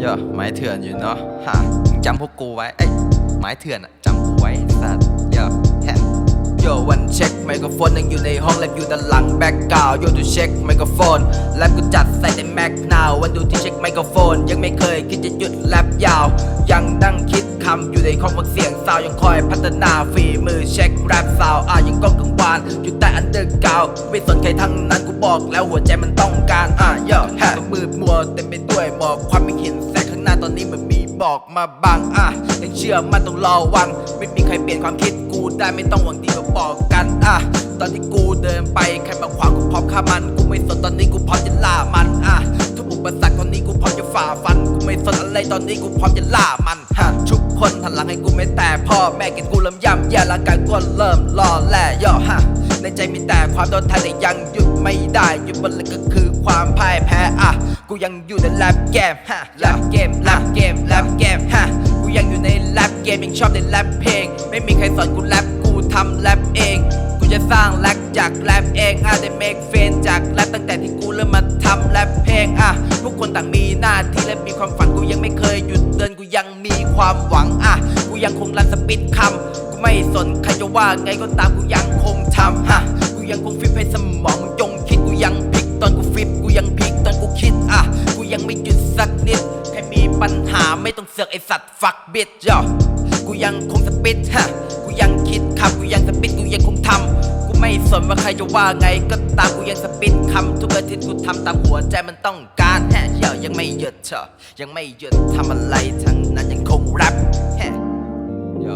เยอไม้เถื่อนอยู่เนาะฮะมึงจำพวกกูไว้ เอ้ยไม้เถื่อนอะจำกูไว้สัตว์ยอะแฮะโยวันเช็คไมโครโฟนยังอยู่ในห้องแลบอยู่ด้านหลังแบ็กกราวโยดูเช็คไมโครโฟนแลบกูจัดใส่แต่แม็กนาววันดูที่เช็คไมโครโฟน ยังไม่เคยคิดจะหยุดแลบยาว ยังนั่งคิดคำอยู่ในห้องฟังเสียงซาวยังคอยพัฒนาฝีมือเช็คแรปซาวอะยังก้องกังวานอยู่แต่อันเดอร์กราวไม่สนใครทั้งนั้นกูบอกแล้วหัวใจมันต้องการอะ บอกมาบังอะยังเชื่อมันต้องรอวัง ไม่มีใครเปลี่ยนความคิดกูได้ไม่ต้องหวังดีมาบอกกันอะตอนที่กูเดินไปใครมาขวางกูพร้อมฆ่ามัน กูไม่สนตอนนี้กูพร้อมจะล่ามันอะทุกอุปสรรคตอนนี้กูพร้อมจะฝ่าฟัน กูไม่สนอะไรตอนนี้กูพร้อมจะล่ามันฮะทุกคนหันหลังให้กูไม่แต่พ่อแม่กินกูเริ่มย่ำแย่ร่างกายกูเริ่มรอแล่ย่อฮะในใจมีแต่ความโดนแทนแต่ยังหยุดไม่ได้หยุดบนเลยก็คือความพ่ายแพ้อะกูยังอยู่ในแลบเกมฮะแลบเกมแลบเกมแลบ แลบเพลง ไม่มีใครสอนกูแลบกูทำแลบเอง กูจะสร้างแลกจากแรปเองอะได้เมกเฟนจากแรปตั้งแต่ที่กูเริ่มมาทำแรปเพลงอะทุกคนต่างมีหน้าที่และมีความฝันกูยังไม่เคยหยุดเดินกูยังมีความหวังอะกูยังคงรันสปิดคำกูไม่สนใครจะว่าไงก็ตามกูยังคงทำฮะกูยังคงฟิตให้สมองมึงจงคิดกูยังพลิกตอนกูฟิตกูยังพลิกตอนกูคิดอะกูยังไม่หยุดสักนิดใครมีปัญหาไม่ต้องเสือกไอสัตว์ฟักบิดย่อ กูยังคงสปิดฮะกูยังคิดคำกูยังสปิดกูยังคงทำกูไม่สนว่าใครจะว่าไงก็ตามกูยังสปิดคำทุกอาทิตย์กูทำตามหัวใจมันต้องการแฮะเหี้ยยังไม่หยุดเถอะยังไม่หยุดทำอะไรทั้งนั้นยังคงแรปแฮะโย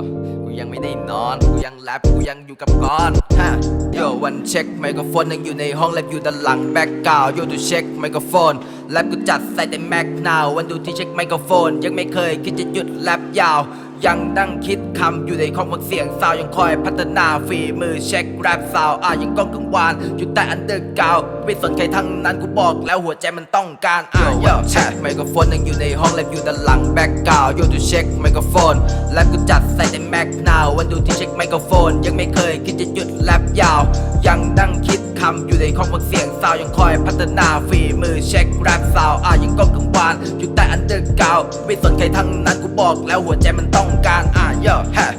กูยังไม่ได้นอนกูยังแรปกูยังอยู่กับก้อนฮะโยวันเช็คไมโครโฟนยังอยู่ในห้องแลบอยู่ด้านหลังแบ็กกราวโยดูเช็คไมโครโฟนแลบกูจัดใส่แต่แม็กนาววันดูที่เช็คไมโครโฟนยังไม่เคยคิดจะหยุดแรปยาว ยังนั่งคิดคำอยู่ในห้องฟังเสียงซาวยังคอยพัฒนาฝีมือเช็คแรปซาวอะยังก้องกังวานอยู่แต่อันเดอร์กราวไม่สนใครทั้งนั้นกูบอกแล้วหัวใจมันต้องการอะโยแช็คไมโครโฟนยังอยู่ในห้องแลบอยู่ด้านหลังแบ็กกราวโยดูเช็คไมโครโฟนแลบกูจัดใส่แต่แม็กนาววันดูที่เช็คไมโครโฟน ยังไม่เคยคิดจะหยุดแรปยาว ยังนั่งคิดคำอยู่ในห้องฟังเสียงซาวยังคอยพัฒนาฝีมือเช็คแรปซาวอะยังก้องกังวานอยู่แต่อันเดอร์ ก้าวไม่สนใครทั้งนั้นกูบอกแล้วหัวใจมันต้องการอะเยอะแฮะ